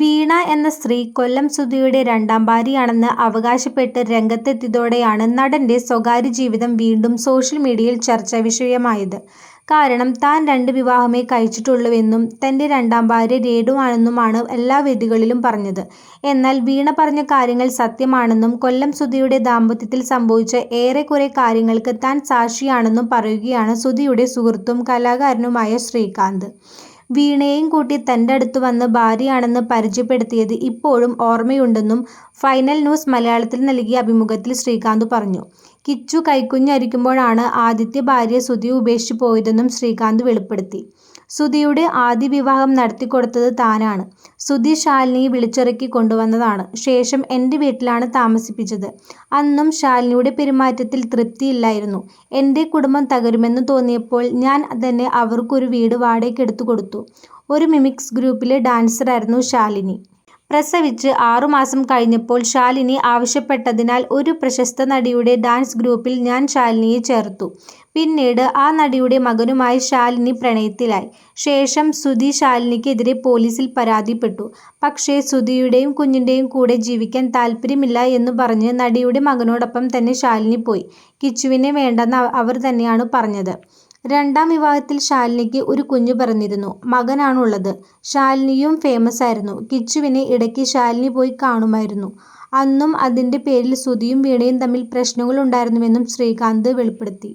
വീണ എന്ന സ്ത്രീ കൊല്ലം സുധിയുടെ രണ്ടാം ഭാര്യയാണെന്ന് അവകാശപ്പെട്ട് രംഗത്തെത്തിയതോടെയാണ് നടന്റെ സ്വകാര്യ ജീവിതം വീണ്ടും സോഷ്യൽ മീഡിയയിൽ ചർച്ചാ വിഷയമായത്. കാരണം താൻ രണ്ട് വിവാഹമേ കഴിച്ചിട്ടുള്ളൂവെന്നും തന്റെ രണ്ടാം ഭാര്യ രേടുവാണെന്നുമാണ് എല്ലാ വേദികളിലും പറഞ്ഞത്. എന്നാൽ വീണ പറഞ്ഞ കാര്യങ്ങൾ സത്യമാണെന്നും കൊല്ലം സുധിയുടെ ദാമ്പത്യത്തിൽ സംഭവിച്ച ഏറെക്കുറെ കാര്യങ്ങൾക്ക് താൻ സാക്ഷിയാണെന്നും പറയുകയാണ് സുധിയുടെ സുഹൃത്തും കലാകാരനുമായ ശ്രീകാന്ത്. വീണയെയും കൂട്ടി തന്റെ അടുത്ത് വന്ന് ഭാര്യയാണെന്ന് പരിചയപ്പെടുത്തിയത് ഇപ്പോഴും ഓർമ്മയുണ്ടെന്നും ഫൈനൽ ന്യൂസ് മലയാളത്തിൽ നൽകിയ അഭിമുഖത്തിൽ ശ്രീകാന്ത് പറഞ്ഞു. കിച്ചു കൈക്കുഞ്ഞരിക്കുമ്പോഴാണ് ആദിത്യ ഭാര്യ സുധി ഉപേക്ഷിച്ചു പോയതെന്നും ശ്രീകാന്ത് വെളിപ്പെടുത്തി. സുധിയുടെ ആദ്യ വിവാഹം നടത്തിക്കൊടുത്തത് താനാണ്. സുധി ശാലിനിയെ വിളിച്ചിറക്കി കൊണ്ടുവന്നതാണ്. ശേഷം എന്റെ വീട്ടിലാണ് താമസിപ്പിച്ചത്. അന്നും ശാലിനിയുടെ പെരുമാറ്റത്തിൽ തൃപ്തിയില്ലായിരുന്നു. എന്റെ കുടുംബം തകരുമെന്ന് തോന്നിയപ്പോൾ ഞാൻ തന്നെ അവർക്കൊരു വീട് വാടകയ്ക്കെടുത്തു കൊടുത്തു. ഒരു മിമിക്സ് ഗ്രൂപ്പിലെ ഡാൻസറായിരുന്നു ശാലിനി. പ്രസവിച്ച് ആറുമാസം കഴിഞ്ഞപ്പോൾ ശാലിനി ആവശ്യപ്പെട്ടതിനാൽ ഒരു പ്രശസ്ത നടിയുടെ ഡാൻസ് ഗ്രൂപ്പിൽ ഞാൻ ശാലിനിയെ ചേർത്തു. പിന്നീട് ആ നടിയുടെ മകനുമായി ശാലിനി പ്രണയത്തിലായി. ശേഷം സുധി ശാലിനിക്കെതിരെ പോലീസിൽ പരാതിപ്പെട്ടു. പക്ഷേ സുധിയുടെയും കുഞ്ഞിന്റെയും കൂടെ ജീവിക്കാൻ താല്പര്യമില്ല എന്ന് പറഞ്ഞ് നടിയുടെ മകനോടൊപ്പം തന്നെ ശാലിനി പോയി. കിച്ചുവിനെ വേണ്ടെന്ന് അവർ തന്നെയാണ് പറഞ്ഞത്. രണ്ടാം വിവാഹത്തിൽ ശാലിനിക്ക് ഒരു കുഞ്ഞു പിറന്നിരുന്നു. മകനാണുള്ളത്. ശാലിനിയും ഫേമസ് ആയിരുന്നു കിച്ചുവിനെ ഇടയ്ക്ക് ശാലിനി പോയി കാണുമായിരുന്നു. അന്നും അതിന്റെ പേരിൽ സുധിയും വീണയും തമ്മിൽ പ്രശ്നങ്ങളുണ്ടായിരുന്നുവെന്നും ശ്രീകാന്ത് വെളിപ്പെടുത്തി.